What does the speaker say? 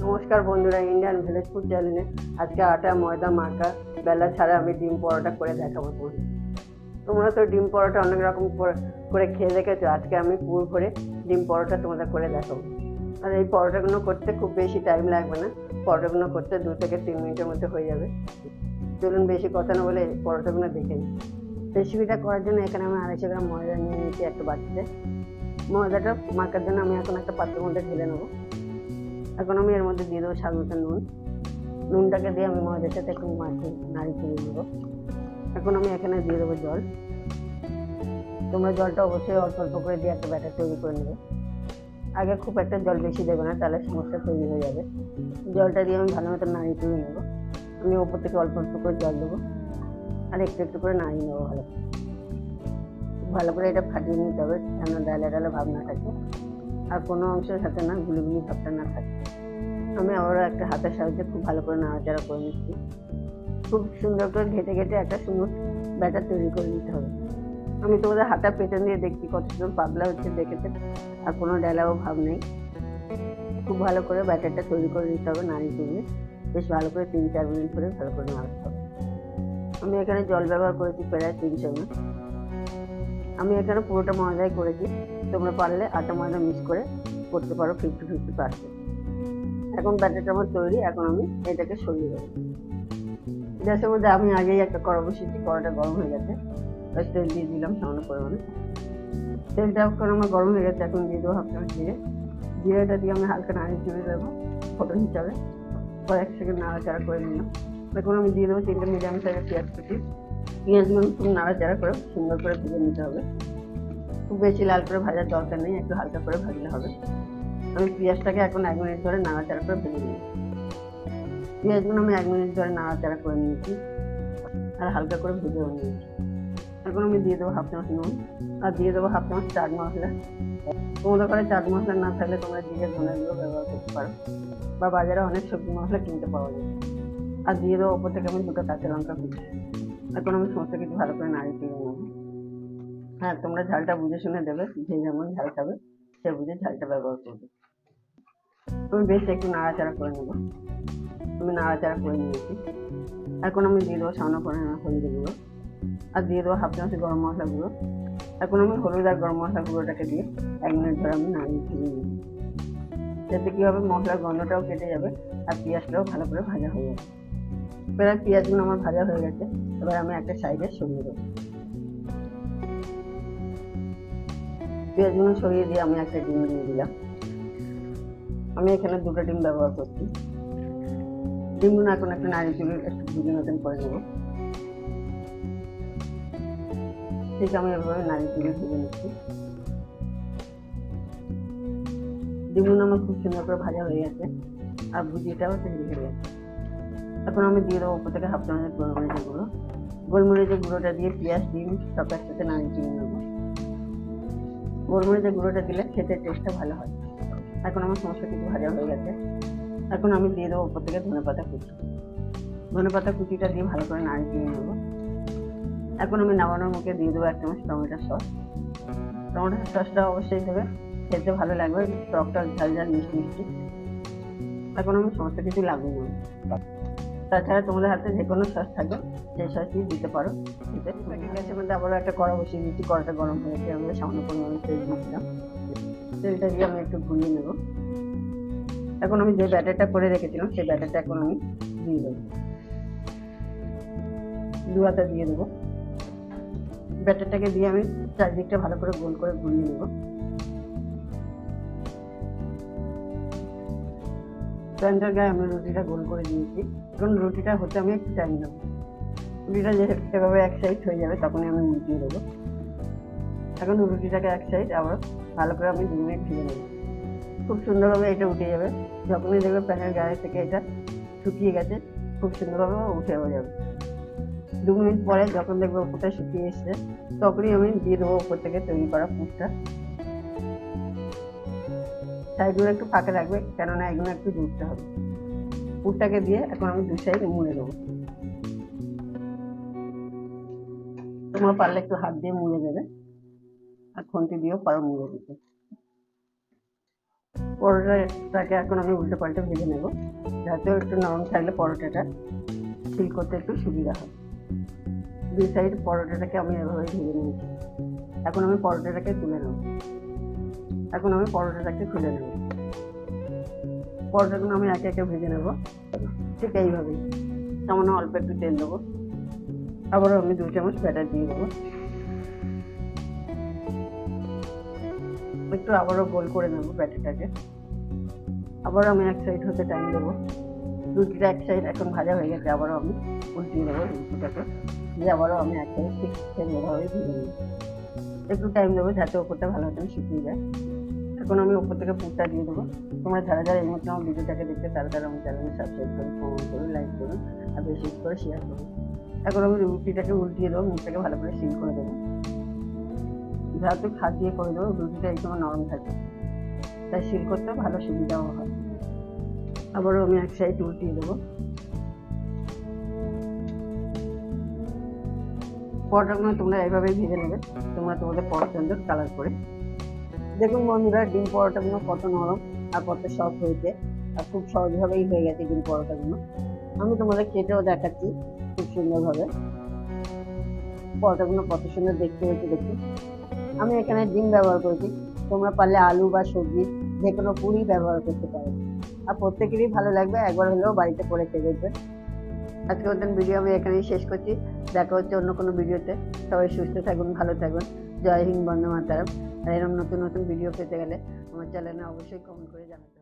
নমস্কার বন্ধুরা Indian village food চ্যানেলে আজকে আটা, ময়দা, মাখা, বেলা ছাড়া আমি ডিম পরোটা করে দেখাবো তোমাদের। তোমরা তো ডিম পরোটা অনেক রকম করে- খেয়ে দেখেছ, আজকে আমি পুর করে ডিম পরোটা তোমাদের করে দেখাবো। আর এই পরোটাগুলো করতে খুব বেশি টাইম লাগবে না, পরোটাগুলো করতে দু থেকে তিন মিনিটের মধ্যে হয়ে যাবে। চলুন বেশি কথা না বলে পরোটাগুলো দেখে নিই। রেসিপিটা করার জন্য এখানে আমি আড়াইশো গ্রাম ময়দা নিয়ে নিয়েছি একটা বাটিতে। ময়দাটা মাখার জন্য আমি এখন একটা পাত্রের মধ্যে ঢেলে নেব। এখন আমি এর মধ্যে দিয়ে দেবো মতো নুন। নুনটাকে দিয়ে আমি ময়দার সাথে একটু মাখি নাড়ি দিয়ে দেবো এখন আমি এখানে দিয়ে দেবো জল। তোমরা জলটা অবশ্যই অল্প অল্প করে দিয়ে একটা ব্যাটার তৈরি করে নেবে। আগে খুব একটা জল বেশি দেবে না, তাহলে সমস্যা তৈরি হয়ে যাবে। জলটা দিয়ে আমি ভালো মতো নাড়ি তুলে নেব। আমি ওপর থেকে অল্প অল্প করে জল দেবো। আর একটু একটু করে নাড়িয়ে নেব ভালো। ভালো করে এটা ফাটিয়ে নিতে হবে যেন ডালে ডালে ভাব না থাকে। আর কোনো অংশের সাথে না গুলি গুলি ভাবটা না থাকে। আমি আবারও একটা হাতের সাহায্যে খুব ভালো করে নাড়াচাড়া করে নিচ্ছি। খুব সুন্দর করে ঘেটে ঘেটে একটা সুন্দর ব্যাটার তৈরি করে নিতে হবে। আমি তোমাদের হাতা পেছন দিয়ে দেখছি কত সুন্দর পাতলা হচ্ছে, দেখেছে? আর কোনো ডেলাও ভাব নেই। খুব ভালো করে ব্যাটারটা তৈরি করে নিতে হবে নাড়িয়ে তুলে বেশ ভালো করে তিন চার মিনিট করে ভালো করে নাড়াতে হবে। আমি এখানে জল ব্যবহার করেছি প্রায় তিন চামচ আমি এখানে পুরোটা ময়দাই করেছি। তোমরা পারলে আটা ময়দা মিক্স করে করতে পারো ফিফটি ফিফটি পার্সেন্ট এখন ব্যাটারটা আমার তৈরি, এখন আমি এটাকে সরিয়ে দেবো। গ্যাসের মধ্যে আমি আগেই একটা কড়া বসিয়েছি কড়াটা গরম হয়ে গেছে। এবার তেল দিয়ে দিলাম সামান্য পরিমাণে। তেলটা এখন আমার গরম হয়ে গেছে, এখন দিয়ে দেবো হাফ চামচ জিরে। জিরেটা দিয়ে আমি হালকা নাড়িয়ে চুড়ে দেবো ফোটন হিসাবে। কয়েক সেকেন্ড নাড়াচাড়া করে নিলাম। এখন আমি দিয়ে দেবো তিনটে মিডিয়াম সাইজের পেঁয়াজ কুচি। পেঁয়াজগুলো খুব নাড়াচাড়া করে সুন্দর করে ভেজে নিতে হবে। খুব বেশি লাল করে ভাজার দরকার নেই, একটু হালকা করে ভাজলে হবে। আমি পেঁয়াজটাকে এখন এক মিনিট ধরে নাড়াচাড়া করে ভেজে নিয়েছি। পেঁয়াজগুলো আমি এক মিনিট ধরে নাড়াচাড়া করে নিয়েছি আর হালকা করে ভেজেও নিয়েছি। এখন আমি দিয়ে দেবো হাফ চামচ নুন আর দিয়ে দেবো হাফ চামচ চাট মশলা। তোমাদের ঘরে চাট মশলা না থাকলে তোমরা জিরে ধনেগুলো ব্যবহার করতে পারো বা বাজারে অনেক সবজি মশলা কিনতে পাওয়া যায়। আর দিয়ে দেবো ওপর থেকে আমি দুটো কাঁচা লঙ্কা কুচি। এখন আমি সমস্ত কিছু ভালো করে নাড়িয়ে তুলে নেব। হ্যাঁ তোমরা ঝালটা বুঝে শুনে দেবে যে যেমন ঝাল খাবে সে বুঝে ঝালটা ব্যবহার করবে। আমি বেশ একটু নাড়াচাড়া করে নেব। আমি নাড়াচাড়া করে নিয়েছি। এখন আমি দিয়ে দেবো সামনে পরিমাণে হলুদ গুঁড়ো আর দিয়ে দেবো হাফ চামচ গরম মশলা গুঁড়ো। এখন আমি হলুদ আর গরম মশলা গুঁড়োটাকে দিয়ে এক মিনিট ধরে আমি নাড়িয়ে তুলে নিই যাতে কী হবে, মশলার গন্ধটাও কেটে যাবে আর পেঁয়াজটাও ভালো করে ভাজা হয়ে যাবে। প্রায় পেঁয়াজগুলো আমার ভাজা হয়ে গেছে। এবার আমি একটা সাইডে সরিয়ে দেবো। পেঁয়াজগুলো সরিয়ে দিয়ে আমি একটা ডিম দিয়ে দিলাম। আমি এখানে দুটো ডিম ব্যবহার করছি। ডিমগুলো এখন একটা চুলে একটু ভুজে মতন করে নেব। ঠিক আমি এভাবে নাড়িয়ে চুলে ভেজে নিচ্ছি। ডিমগুলো আমার খুব সুন্দর করে ভাজা হয়ে গেছে, আর ভুজিটাও তৈরি হয়ে গেছে। এখন আমি দিয়ে দেবো উপর থেকে হাফ চামচের গোলমরিচের গুঁড়ো। গোলমরিচের গুঁড়োটা দিয়ে পেঁয়াজ, ডিম সব একসাথে নাড়িয়ে চিনি নেব। গোলমরিচের গুঁড়োটা দিলে খেতে টেস্টটা ভালো হয়। এখন আমার সমস্ত কিছু ভাজা হয়ে গেছে। এখন আমি দিয়ে দেবো উপর থেকে ধনে পাতা কুচি। ধনে পাতা কুচিটা দিয়ে ভালো করে নাড়িয়ে চিনি নেব। এখন আমি নামানোর মুখে দিয়ে দেবো এক চামচ টমেটোর সস। টমেটোর সসটা অবশ্যই দেবে। খেতে ভালো লাগবে, টকটা ঝাল ঝাল, মিষ্টি মিষ্টি। এখন আমি সমস্ত কিছু লাগিয়ে নেব। তাছাড়া তোমাদের হাতে যে কোনো সস থাকবে, সেই সসই দিতে পারো। দিতে গ্যাসের মধ্যে আবারও একটা কড়া বসিয়ে দিচ্ছি কড়াটা গরম হয়েছে আমি সামান্য পরিমাণে তেল দিয়েছিলাম তেলটা দিয়ে আমি একটু ঘুরিয়ে নেব। এখন আমি যে ব্যাটারটা করে রেখেছিলাম, সেই ব্যাটারটা এখন আমি দিয়ে দেবো। দু দিয়ে দেবো। ব্যাটারটাকে দিয়ে আমি চারদিকটা ভালো করে গোল করে ঘুরিয়ে নেব। প্যানটার গায়ে আমি রুটিটা গোল করে দিয়েছি। এখন রুটিটা হতে আমি একটু টাইম নেব। রুটিটা যে এভাবে এক সাইড হয়ে যাবে, তখনই আমি উল্টিয়ে দেবো। এখন রুটিটাকে এক সাইড আবার ভালো করে আমি দু মিনিট ভেজে নেব। খুব সুন্দরভাবে এটা উঠে যাবে। যখনই দেখবে প্যানের গায়ে থেকে এটা শুকিয়ে গেছে, খুব সুন্দরভাবে উঠে যাবে। দু মিনিট পরে যখন দেখবে ওপরটা শুকিয়ে এসছে, তখনই আমি দিয়ে দেবো ওপর থেকে তৈরি করা পুরটা। সাইডগুলো একটু ফাঁকা রাখবে, কেননা এগুলো একটু জুড়তে হবে। পুরটাকে দিয়ে এখন আমি দু সাইড মুড়ে দেবো তোমরা পারলে একটু হাত দিয়ে মুড়ে দেবে আর খুন্তি দিয়েও পারো মুড়ে দিতে। পরোটাটাকে এখন আমি উল্টে পাল্টে ভেজে নেব। যাতে একটু নরম থাকলে পরোটাটা ফিল করতে একটু সুবিধা হয়। দুই সাইড পরোটাটাকে আমি এভাবে ভেজে নিয়েছি। এখন আমি পরোটাটাকে তুলে নেব। এখন আমি পরোটাটাকে খুলে নেব। পরোটাগুলো আমি একে একে ভেজে নেব। ঠিক এইভাবেই। সামান্য অল্প একটু তেল দেবো। আবারও আমি দু চামচ ব্যাটার দিয়ে দেবো। একটু আবারও গোল করে নেব ব্যাটারটাকে। আবারও আমি এক সাইড হতে টাইম দেবো। রুটিটা এক সাইড এখন ভাজা হয়ে গেছে, আবারও আমি উল্টিয়ে দেবো রুটিটাকে দিয়ে আবারও আমি এক সাইড ঠিক সেমভাবে ভেজে নেব। একটু টাইম দেবো যাতে ওপরটা ভালো মতন শুকিয়ে যায়। এখন আমি ওপর থেকে পুরটা দিয়ে দেবো। তোমরা যারা যারা এই মধ্যে আমার ভিডিওটাকে দেখতে তারা তারা আমার চ্যানেলে সাবস্ক্রাইব করুন কমেন্ট করুন লাইক করুন, আর বেশি করে শেয়ার করুন। এখন আমি রুটিটাকে উল্টিয়ে দেবো মুখটাকে ভালো করে সিল করে দেবো। যাতে হাত দিয়ে করে দেবো, রুটিটা একদম নরম থাকে তাই সিল করতে ভালো সুবিধাও হয়। আবারও আমি এক সাইড উল্টিয়ে দেবো। পরোটাগুলো তোমরা এইভাবেই ভেজে নেবে। তোমরা তোমাদের পছন্দের কালার করে। দেখুন বন্ধুরা, ডিম পরোটাগুলো কত নরম আর কত সফট হয়েছে। আর খুব সহজভাবেই হয়ে গেছে ডিম পরোটাগুলো। আমি তোমাদের কেটেও দেখাচ্ছি খুব সুন্দরভাবে। পরোটাগুলো কত সুন্দর দেখতে হয়েছে দেখুন। আমি এখানে ডিম ব্যবহার করেছি। তোমরা পারলে আলু বা সবজি, যে কোনো পুরি ব্যবহার করতে পারো। আর প্রত্যেকেরই ভালো লাগবে, একবার হলেও বাড়িতে করে খেয়ে দেখবে। আজকে ওদের ভিডিও আমি এখানেই শেষ করছি। দেখা হচ্ছে অন্য কোনো ভিডিওতে সবাই সুস্থ থাকুন, ভালো থাকুন। জয় হিন্দ বন্দে মাতারাম। আর এরকম নতুন নতুন ভিডিও পেতে গেলে আমার চ্যানেলে অবশ্যই কমেন্ট করে জানাতে